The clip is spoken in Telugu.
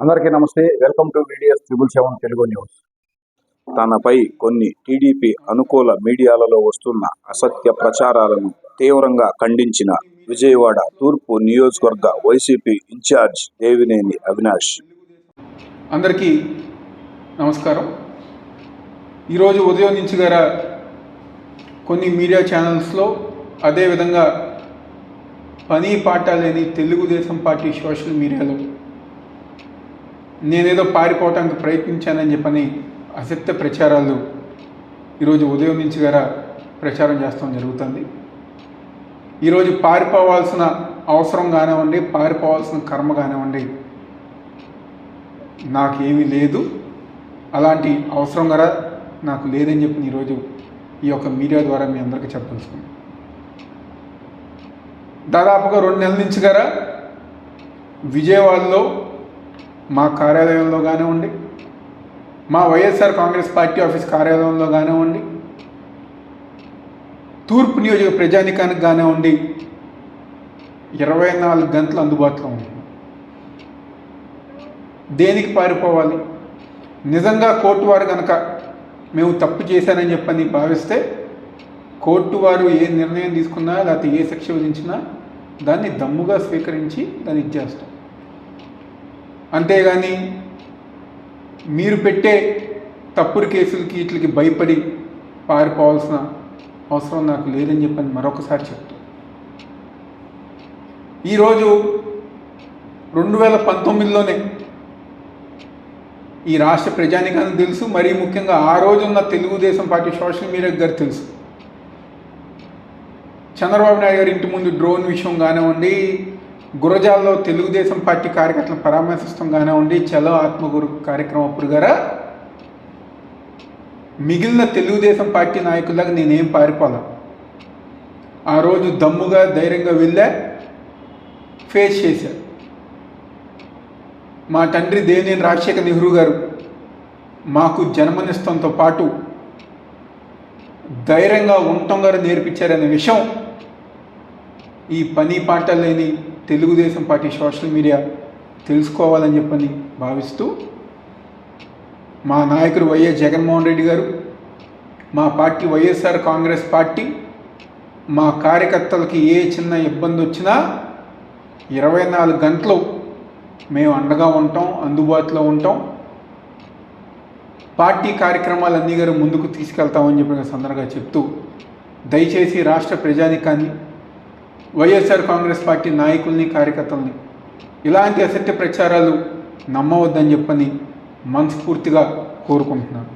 అందరికీ నమస్తే. Welcome to videos triple seven Telugu news తనపై కొన్ని టీడీపీ అనుకూల మీడియాలలో వస్తున్న అసత్య ప్రచారాలను తీవ్రంగా ఖండించిన విజయవాడ తూర్పు నియోజకవర్గ వైసీపీ ఇన్ఛార్జ్ దేవినేని అవినాష్. అందరికీ నమస్కారం. ఈరోజు ఉదయం నుంచి గల కొన్ని మీడియా ఛానల్స్లో అదేవిధంగా పని పాట లేని తెలుగుదేశం పార్టీ సోషల్ మీడియాలో నేనేదో పారిపోవటానికి ప్రయత్నించానని చెప్పని అసత్య ప్రచారాలు ఈరోజు ఉదయం నుంచి గారా ప్రచారం చేస్తాం జరుగుతుంది. ఈరోజు పారిపోవాల్సిన అవసరం కానివ్వండి పారిపోవాల్సిన కర్మ కానివ్వండి నాకేమీ లేదు. అలాంటి అవసరం కదా నాకు లేదని చెప్పి ఈరోజు ఈ యొక్క మీడియా ద్వారా మీ అందరికీ చెప్పదలుచుకున్నాను. దాదాపుగా రెండు నెలల నుంచి గారా విజయవాడలో మా కార్యాలయంలో కానివ్వండి మా వైఎస్ఆర్ కాంగ్రెస్ పార్టీ ఆఫీస్ కార్యాలయంలో కానివ్వండి తూర్పు నియోజక ప్రజానికానికి కానివ్వండి ఇరవై నాలుగు గంటలు అందుబాటులో ఉంది దేనికి పారిపోవాలి? నిజంగా కోర్టు వారు కనుక మేము తప్పు చేశానని చెప్పని భావిస్తే కోర్టు వారు ఏ నిర్ణయం తీసుకున్నా లేకపోతే ఏ శిక్ష విధించినా దాన్ని దమ్ముగా స్వీకరించి దాన్ని ఇచ్చేస్తాం. అంతేగాని మీరు పెట్టే తప్పుడు కేసులకి వీటికి భయపడి పారిపోవాల్సిన అవసరం నాకు లేదని చెప్పని మరొకసారి చెప్తూ. ఈరోజు రెండు వేల పంతొమ్మిదిలోనే ఈ రాష్ట్ర ప్రజానికానికి తెలుసు మరీ ముఖ్యంగా ఆ రోజున్న తెలుగుదేశం పార్టీ సోషల్ మీడియా గారు తెలుసు. చంద్రబాబు నాయుడు గారి ఇంటి ముందు డ్రోన్ విషయం కానివ్వండి గురజాల్లో తెలుగుదేశం పార్టీ కార్యకర్తలను పరామర్శిస్తాం కానివ్వండి చలో ఆత్మగురు కార్యక్రమం అప్పుడు గారా మిగిలిన తెలుగుదేశం పార్టీ నాయకులకు నేనేం పారిపోలే? ఆ రోజు దమ్ముగా ధైర్యంగా వెళ్ళా ఫేస్ చేశా. మా తండ్రి దేవినేని రాజశేఖర నెహ్రూ గారు మాకు జన్మనిస్తంతో పాటు ధైర్యంగా ఉంటం గారు నేర్పించారనే విషయం ఈ పని పాట లేని తెలుగుదేశం పార్టీ సోషల్ మీడియా తెలుసుకోవాలని చెప్పని భావిస్తూ మా నాయకుడు వైఎస్ జగన్మోహన్ రెడ్డి గారు మా పార్టీ వైఎస్ఆర్ కాంగ్రెస్ పార్టీ మా కార్యకర్తలకి ఏ చిన్న ఇబ్బంది వచ్చినా ఇరవై నాలుగు గంటలు మేము అండగా ఉంటాం అందుబాటులో ఉంటాం. పార్టీ కార్యక్రమాలన్నీ గారు ముందుకు తీసుకెళ్తామని చెప్పిన సందర్భంగా చెప్తూ దయచేసి రాష్ట్ర ప్రజానికాన్ని వైఎస్ఆర్ కాంగ్రెస్ పార్టీ నాయకుల్ని కార్యకర్తల్ని. ఇలాంటి అసత్య ప్రచారాలు నమ్మవద్దని చెప్పని మనస్ఫూర్తిగా కోరుకుంటున్నాను.